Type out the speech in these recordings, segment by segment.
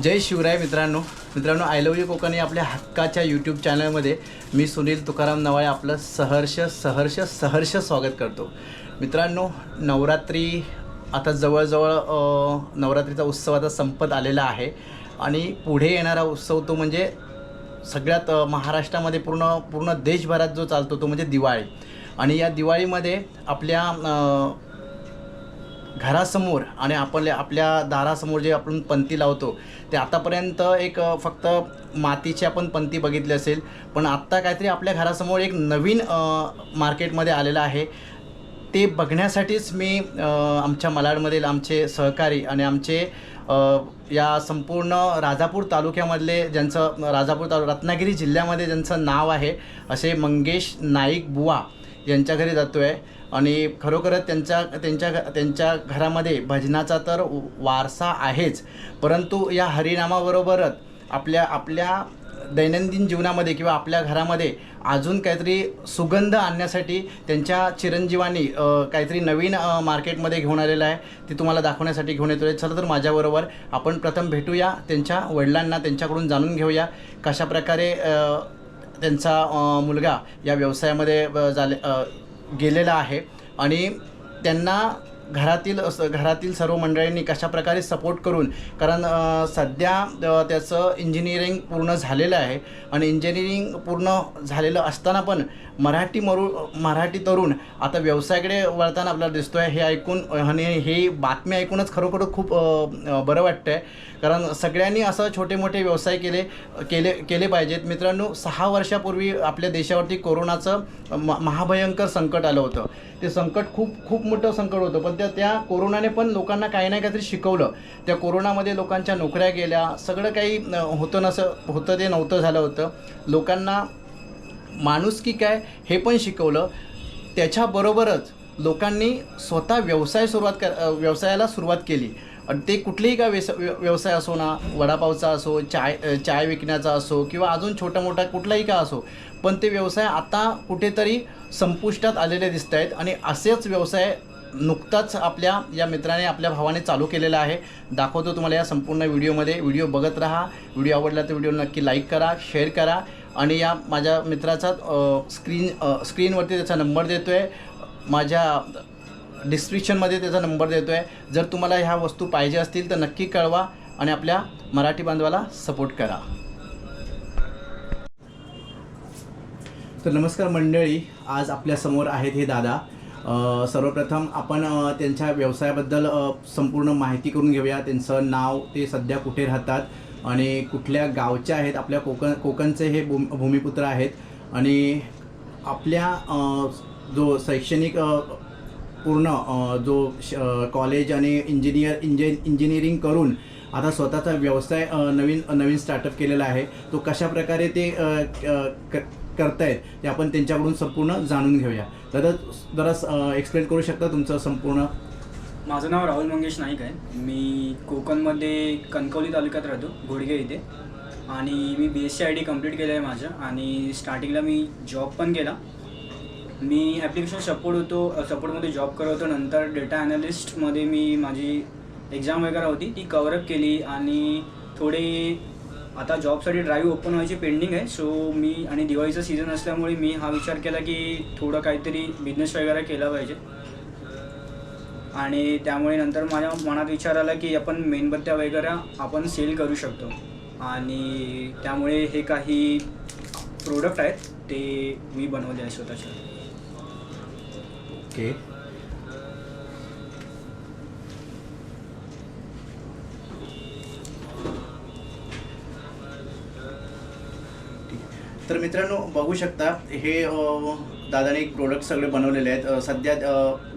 जय शिवराय मित्रांनो. मित्रांनो I love you Konkan या आपल्या हक्काच्या यूट्यूब चॅनलमध्ये मी सुनील तुकाराम नवाळे आपलं सहर्ष सहर्ष सहर्ष स्वागत करतो. मित्रांनो नवरात्री आता जवळजवळ नवरात्रीचा उत्सव आता संपत आलेला आहे. आणि पुढे येणारा उत्सव तो म्हणजे सगळ्यात महाराष्ट्रामध्ये पूर्ण पूर्ण देशभरात जो चालतो तो म्हणजे दिवाळी. आणि या दिवाळीमध्ये आपल्या घरासमोर आणि आपण आपल्या दारासमोर जे आपण पंती लावतो ते आतापर्यंत एक फक्त मातीची आपण पंती बघितली असेल पण आत्ता काहीतरी आपल्या घरासमोर एक नवीन मार्केटमध्ये आलेलं आहे. ते बघण्यासाठीच मी आमच्या मलाडमधील आमचे सहकारी आणि आमचे या संपूर्ण राजापूर तालुक्यामधले ज्यांचं राजापूर तालु रत्नागिरी जिल्ह्यामध्ये ज्यांचं नाव आहे असे मंगेश नाईक बुवा यांच्या घरी जातो आहे आणि खरोखरच त्यांच्या त्यांच्या घ- त्यांच्या घरामध्ये भजनाचा तर वारसा आहेच. परंतु या हरिनामाबरोबरच आपल्या आपल्या दैनंदिन जीवनामध्ये किंवा आपल्या घरामध्ये अजून काहीतरी सुगंध आणण्यासाठी त्यांच्या चिरंजीवांनी काहीतरी नवीन मार्केटमध्ये घेऊन आलेलं आहे. ते तुम्हाला दाखवण्यासाठी घेऊन येतो आहे चला तर माझ्याबरोबर आपण प्रथम भेटूया. त्यांच्या वडिलांना त्यांच्याकडून जाणून घेऊया कशा प्रकारे त्यांचा मुलगा या व्यवसायामध्ये झाले गेलेला आहे. आणि त्यांना घरातील घरातील सर्व मंडळींनी कशा प्रकारे सपोर्ट करून कारण सध्या त्याचं इंजिनिअरिंग पूर्ण झालेलं आहे आणि इंजिनिअरिंग पूर्ण झालेलं असताना पण मराठी मरू मराठी तरुण आता व्यवसायाकडे वळताना आपल्याला दिसतो आहे हे ऐकून आणि हे बातमी ऐकूनच खरोखर खूप बरं वाटतं आहे कारण सगळ्यांनी असं छोटे मोठे व्यवसाय केले केले केले पाहिजेत. मित्रांनो सहा वर्षापूर्वी आपल्या देशावरती कोरोनाचं म महाभयंकर संकट आलं होतं. ते संकट खूप खूप मोठं संकट होतं. पण त्या त्या कोरोनाने पण लोकांना काही ना काहीतरी शिकवलं. त्या कोरोनामध्ये लोकांच्या नोकऱ्या गेल्या सगळं काही होतं नसं होतं ते नव्हतं झालं होतं. लोकांना माणूस की काय हे पण शिकवलं. त्याच्याबरोबरच लोकांनी स्वतः व्यवसाय सुरुवात कर व्यवसायाला सुरुवात केली. आणि ते कुठलेही का व्यस व्य- व्यवसाय असो ना वडापावचा असो चाय चाय विकण्याचा असो किंवा अजून छोटा मोठा कुठलाही का असो पण ते व्यवसाय आता कुठेतरी संपुष्टात आलेले दिसत आहेत आणि असेच व्यवसाय नुकताच आपल्या या मित्राने आपल्या भावाने चालू केलेला आहे. दाखवतो तुम्हाला या संपूर्ण व्हिडिओमध्ये. व्हिडिओ बघत राहा. व्हिडिओ आवडला तर व्हिडिओ नक्की लाईक करा शेअर करा. आणि या माझ्या मित्राचा स्क्रीन स्क्रीनवरती त्याचा नंबर देतो आहे माझ्या डिस्क्रिप्शनमध्ये त्याचा नंबर देतो आहे जर तुम्हाला ह्या वस्तू पाहिजे असतील तर नक्की कळवा आणि आपल्या मराठी बांधवाला सपोर्ट करा. तर नमस्कार मंडळी आज आपल्यासमोर आहेत हे दादा. सर्वप्रथम आपण त्यांच्या व्यवसायाबद्दल संपूर्ण माहिती करून घेऊया. त्यांचं नाव ते सध्या कुठे राहतात आणि कुठल्या गावच्या आहेत? आपल्या कोकण कोकणचे हे भूम भूमिपुत्र आहेत. आणि आपल्या जो शैक्षणिक पूर्ण जो श कॉलेज आणि इंजिनियर इंजि इंजिनिअरिंग करून आता स्वतःचा व्यवसाय नवीन नवीन स्टार्टअप केलेला आहे. तो कशा प्रकारे ते करतायत ते आपण त्यांच्याकडून संपूर्ण जाणून घेऊया. दादा जरा एक्सप्लेन करू शकता तुमचं संपूर्ण? माझं नाव राहुल मंगेश नाईक आहे. मी कोकणमध्ये कणकवली तालुक्यात राहतो घोडगे इथे. आणि मी B S C I D complete केलं आहे माझं. आणि स्टार्टिंगला मी जॉब पण केला. मी ॲप्लिकेशन सपोर्ट होतो सपोर्टमध्ये जॉब करत होतो. नंतर डेटा ॲनालिस्टमध्ये मी माझी एक्झाम वगैरे होती ती कवरअप केली. आणि थोडे आता जॉबसाठी ड्राईव्ह ओपन व्हायची पेंडिंग आहे. सो मी आणि दिवाळीचा सीझन असल्यामुळे मी हा विचार केला की थोडं काहीतरी बिझनेस वगैरे केला पाहिजे. आणि त्यामुळे नंतर माझ्या मनात विचार आला की आपण मेणबत्त्या वगैरे आपण सेल करू शकतो. आणि त्यामुळे हे काही प्रोडक्ट आहेत ते मी बनवले आहे स्वतःच्या ओके तर मित्रांनो बघू शकता हे दादाने एक प्रोडक्ट सगळे बनवलेले आहेत. सध्या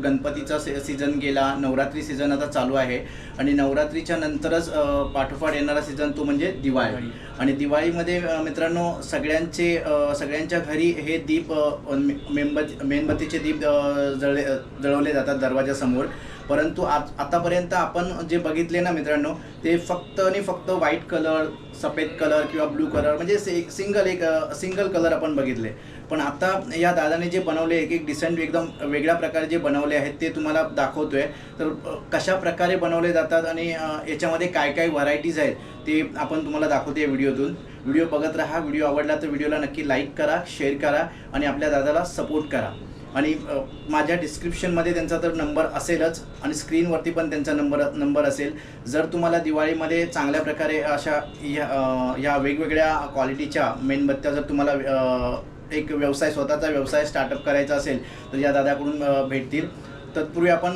गणपतीचा से सीझन गेला नवरात्री सीझन आता चालू आहे. आणि नवरात्रीच्या नंतरच पाठोपाठ येणारा सीझन तो म्हणजे दिवाळी. आणि दिवाळीमध्ये मित्रांनो सगळ्यांचे सगळ्यांच्या घरी हे दीप मेणबत्ती मेणबत्तीचे दीप जळले जळवले जातात दरवाजासमोर. परंतु आज आतापर्यंत आपण जे बघितले ना मित्रांनो ते फक्त आणि फक्त व्हाईट कलर सफेद कलर किंवा ब्लू कलर म्हणजे से सिंगल एक सिंगल कलर आपण बघितले. पण आता या दादाने जे बनवले एक एक डिसेंट एकदम वेगळ्या प्रकारे जे बनवले आहेत ते तुम्हाला दाखवतोय. तर कशा प्रकारे बनवले जातात आणि याच्यामध्ये काय काय व्हरायटीज आहेत ते आपण तुम्हाला दाखवतो या व्हिडिओतून. व्हिडिओ बघत राहा व्हिडिओ आवडला तर व्हिडिओला नक्की लाईक करा शेअर करा आणि आपल्या दादाला सपोर्ट करा. आणि माझ्या डिस्क्रिप्शनमध्ये त्यांचा तर नंबर असेलच आणि स्क्रीनवरती पण त्यांचा नंबर नंबर असेल. जर तुम्हाला दिवाळीमध्ये चांगल्या प्रकारे अशा ह्या ह्या वेगवेगळ्या क्वालिटीच्या मेणबत्त्या जर तुम्हाला एक व्यवसाय स्वतःचा व्यवसाय स्टार्टअप करायचा असेल तर या दादाकडून भेटतील. तत्पूर्वी आपण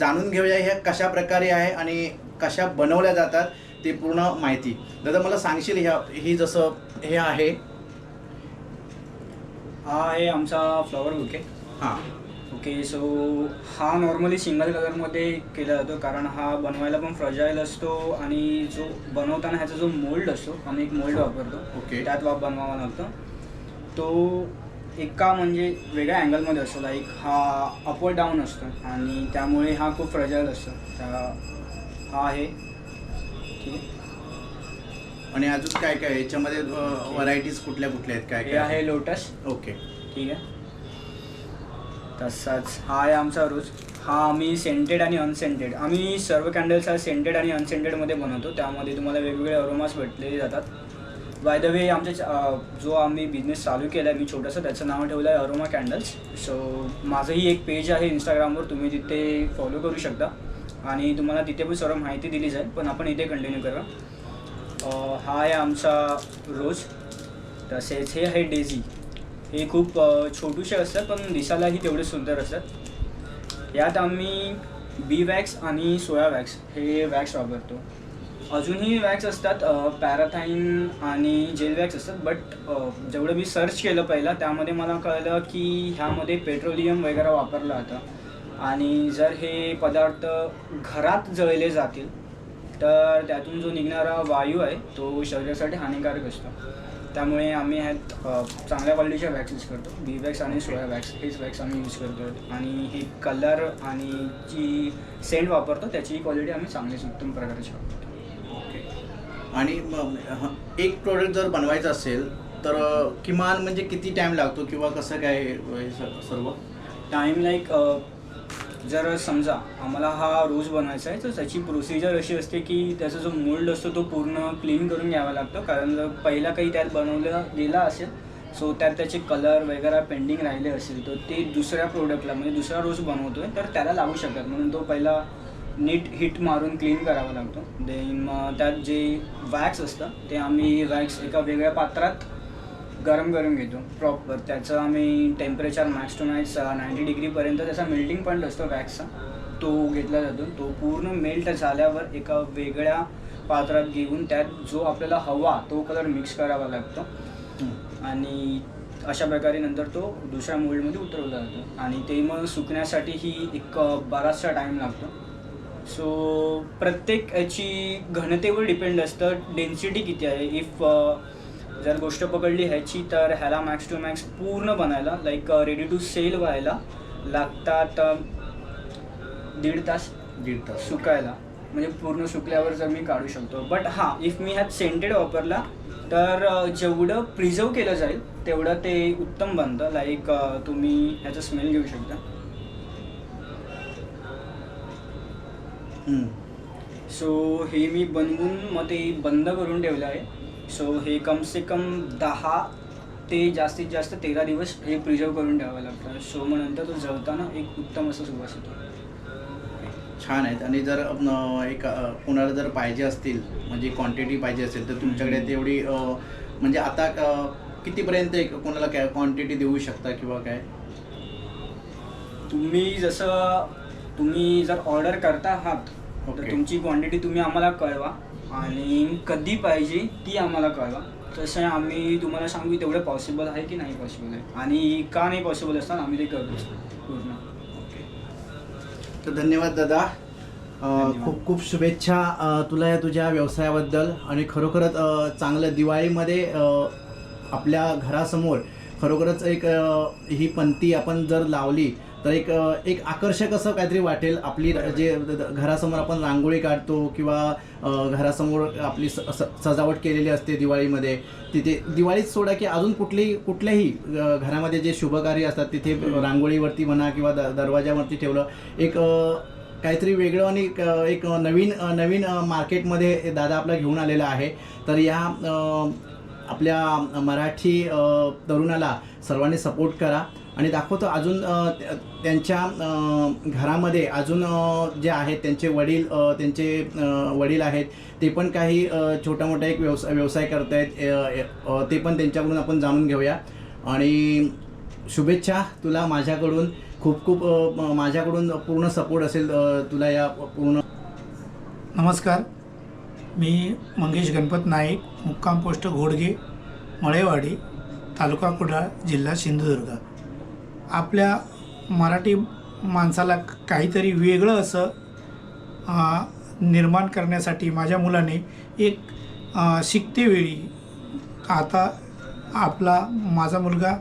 जाणून घेऊया ह्या कशा प्रकारे आहे आणि कशा बनवल्या जातात ते पूर्ण माहिती. दादा मला सांगशील ह्या ही जसं हे आहे? हा आहे आमचा फ्लॉवर बुके हां. ओके सो हा नॉर्मली सिंगल कलरमध्ये केला जातो कारण हा बनवायला पण फ्रजाईल असतो आणि जो बनवताना ह्याचा जो मोल्ड असतो आम्ही एक मोल्ड वापरतो. ओके. त्यात वाप बनवावा लागतो. तो एका म्हणजे वेगळ्या अँगलमध्ये असतो लाईक हा अपवर्ड डाऊन असतो आणि त्यामुळे हा खूप फ्रजाईल असतो. त्या हा आहे. ठीक आहे आणि अजून काय काय? याच्यामध्ये व्हरायटीज कुठल्या कुठल्या आहेत? काय हे काय आहे? लोटस ओके ठीक आहे. तसाच हा आहे आमचा रोज. हा आम्ही सेंटेड आणि अनसेंटेड आम्ही सर्व कॅन्डल्स हा सेंटेड आणि अनसेंटेडमध्ये बनवतो. त्यामध्ये तुम्हाला वेगवेगळे अरोमास भेटलेले जातात. बाय द वे आमच्या जो आम्ही बिझनेस चालू केला आहे मी छोटंसं त्याचं नाव ठेवलं आहे अरोमा कॅन्डल्स सो माझंही एक पेज आहे इंस्टाग्रामवर तुम्ही तिथे फॉलो करू शकता. आणि तुम्हाला तिथे पण सर्व माहिती दिली जाईल. पण आपण इथे कंटिन्यू करा हा आहे आमचा रोज. तसेच हे आहे डेझी हे खूप छोटूशे असतात पण दिसायलाही तेवढे सुंदर असतात. यात आम्ही बी वॅक्स आणि सोया वॅक्स हे वॅक्स वापरतो. अजूनही वॅक्स असतात पॅराथाईन आणि जेल वॅक्स असतात बट जेवढं मी सर्च केलं पहिलं त्यामध्ये मला कळलं की ह्यामध्ये पेट्रोलियम वगैरे वापरलं जातं. आणि जर हे पदार्थ घरात जळले जातील तर त्यातून जो निघणारा वायू आहे तो शरीरासाठी हानिकारक असतो. त्यामुळे आम्ही ह्यात चांगल्या क्वालिटीच्या वॅक्स यूज करतो. बी वॅक्स आणि सोया वॅक्स हेच वॅक्स आम्ही यूज करतो. आणि हे कलर आणि जी सेंट वापरतो त्याची क्वालिटी आम्ही चांगलीच उत्तम प्रकारची वापरतो ओके आणि मग, एक प्रोडक्ट जर बनवायचं असेल तर किमान म्हणजे किती टाइम लागतो किंवा कसं काय हे सर्व? टाईम लाईक जर समजा आम्हाला हा रोज बनवायचा आहे तर त्याची प्रोसिजर अशी असते की त्याचा जो मोल्ड असतो तो पूर्ण क्लीन करून घ्यावा लागतो. कारण जर पहिला काही त्यात बनवलं गेला असेल सो त्यात त्याचे कलर वगैरे पेंडिंग राहिले असेल तर ते दुसऱ्या प्रोडक्टला म्हणजे दुसरा रोज बनवतो आहे तर त्याला लागू शकतात म्हणून तो पहिला नीट हिट मारून क्लीन करावा लागतो. देन मग त्यात जे वॅक्स असतं ते आम्ही वॅक्स एका वेगळ्या पात्रात गरम करून घेतो प्रॉपर त्याचं आम्ही temperature max to max ninety डिग्रीपर्यंत त्याचा मेल्टिंग पॉईंट असतो वॅक्सचा तो घेतला जातो. तो पूर्ण मेल्ट झाल्यावर एका वेगळ्या पात्रात घेऊन त्यात जो आपल्याला हवा तो कलर मिक्स करावा लागतो. आणि अशा प्रकारे नंतर तो दुसऱ्या मोल्डमध्ये उतरवला जातो. आणि ते मग सुकण्यासाठीही एक बराचसा टाईम लागतो. सो प्रत्येक याची घनतेवर डिपेंड असतं डेन्सिटी किती आहे. इफ जर गोष्ट पकडली ह्याची तर ह्याला मॅक्स टू मॅक्स पूर्ण बनायला लाईक रेडी टू सेल व्हायला लागतात अ, दीड तास दीड तास. सुकायला. म्हणजे पूर्ण सुकल्यावर जर मी काढू शकतो. बट हां इफ मी ह्यात सेंटेड वापरला तर अ, जेवढं प्रिझर्व केलं जाईल तेवढं ते उत्तम बनतं. लाईक तुम्ही ह्याचा स्मेल घेऊ शकता. सो हे मी बनवून मग ते बंद करून ठेवलं आहे. सो हे कम से कम दहा ते जास्तीत जास्त तेरा दिवस हे प्रिझर्व करून ठेवावं लागतं. सो मग नंतर तो जळताना एक उत्तम असा सुवास येतो छान आहेत. आणि जर एक कोणाला जर पाहिजे असतील म्हणजे क्वांटिटी पाहिजे असेल तर तुमच्याकडे तेवढी म्हणजे आता कितीपर्यंत एक कोणाला काय क्वांटिटी देऊ शकता किंवा काय? तुम्ही जसं तुम्ही जर ऑर्डर करता आहात तर. तुमची क्वांटिटी तुम्ही आम्हाला कळवा. आणि कधी पाहिजे ती आम्हाला कळवा. तसं आम्ही तुम्हाला सांगू तेवढं पॉसिबल आहे की नाही पॉसिबल आहे. आणि का नाही पॉसिबल असतात आम्ही ते करतो पूर्ण. ओके. तर धन्यवाद दादा. खूप खूप शुभेच्छा तुला या तुझ्या व्यवसायाबद्दल. आणि खरोखरच चांगलं दिवाळीमध्ये आपल्या घरासमोर खरोखरच एक ही पंथी आपण जर लावली तर एक एक आकर्षक असं काहीतरी वाटेल आपली जे घरासमोर आपण रांगोळी काढतो किंवा घरासमोर आपली स- स- सजावट केलेली असते दिवाळीमध्ये तिथे दिवाळीत सोडा की अजून कुठली कुठल्याही घरामध्ये जे शुभकार्य असतात तिथे रांगोळीवरती म्हणा किंवा द दरवाजावरती ठेवलं एक काहीतरी वेगळं आणि एक नवीन नवीन मार्केटमध्ये दादा आपला घेऊन आलेला आहे. तर या आपल्या मराठी तरुणाला सर्वांनी सपोर्ट करा. आणि दाखवतो अजून त्यांच्या घरामध्ये अजून जे आहेत त्यांचे वडील त्यांचे वडील आहेत ते पण काही छोटा मोठा एक व्यवसाय व्यवसाय करत आहेत ते पण त्यांच्याकडून आपण जाणून घेऊया. आणि शुभेच्छा तुला माझ्याकडून. खूप खूप माझ्याकडून पूर्ण सपोर्ट असेल तुला या पूर्ण नमस्कार. मी मंगेश गणपत नाईक मुक्काम पोस्ट घोडगे मळेवाडी तालुका कुडाळ जिल्हा सिंधुदुर्ग. आपल्या मराठी माणसाला काहीतरी वेगळं असं निर्माण करण्यासाठी माझ्या मुलाने एक शिकतेवेळी शिकते वेळी आता आपला माझा मुलगा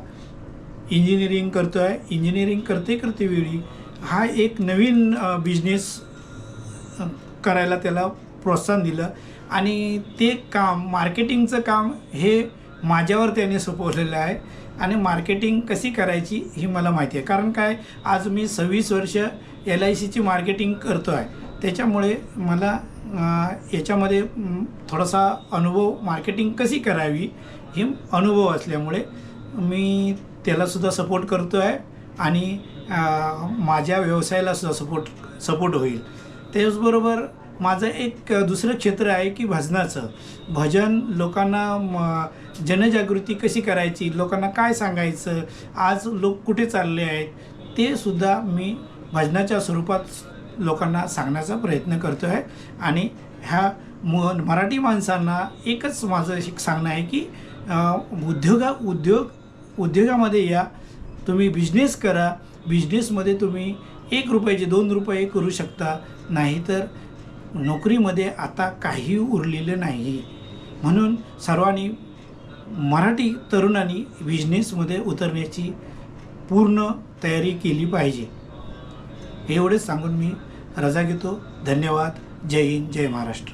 इंजिनिअरिंग करतो आहे इंजिनिअरिंग करते करते वेळी हा एक नवीन बिझनेस करायला त्याला प्रोत्साहन दिलं. आणि ते काम मार्केटिंगचं काम हे माझ्यावर त्याने सोपवलेलं आहे. आणि मार्केटिंग कशी करायची ही मला माहिती आहे. कारण काय? आज मी सव्वीस वर्ष एल आय सीची मार्केटिंग करतो आहे त्याच्यामुळे मला याच्यामध्ये थोडासा अनुभव मार्केटिंग कशी करावी हे अनुभव असल्यामुळे मी त्यालासुद्धा सपोर्ट करतो आहे आणि माझ्या व्यवसायालासुद्धा सपोर्ट सपोर्ट होईल. त्याचबरोबर माझं एक दुसरं क्षेत्र आहे की भजनाचं. भजन लोकांना म जनजागृती कशी करायची? लोकांना काय सांगायचं? आज लोक कुठे चालले आहेत? ते सुद्धा मी भजनाच्या स्वरूपात लोकांना सांगण्याचा प्रयत्न करतो आहे आणि ह्या म मराठी माणसांना एकच माझं एक सांगणं आहे की उद्योगा उद्योग उद्योगामध्ये या. तुम्ही बिझनेस करा. बिझनेसमध्ये तुम्ही एक रुपयाचे दोन रुपये करू शकता. नाहीतर नोकरीमध्ये आता काही उरलेलं नाही. म्हणून सर्वांनी मराठी तरुणांनी बिझनेसमध्ये उतरण्याची पूर्ण तयारी केली पाहिजे. एवढेच सांगून मी रजा घेतो. धन्यवाद. जय हिंद. जय महाराष्ट्र.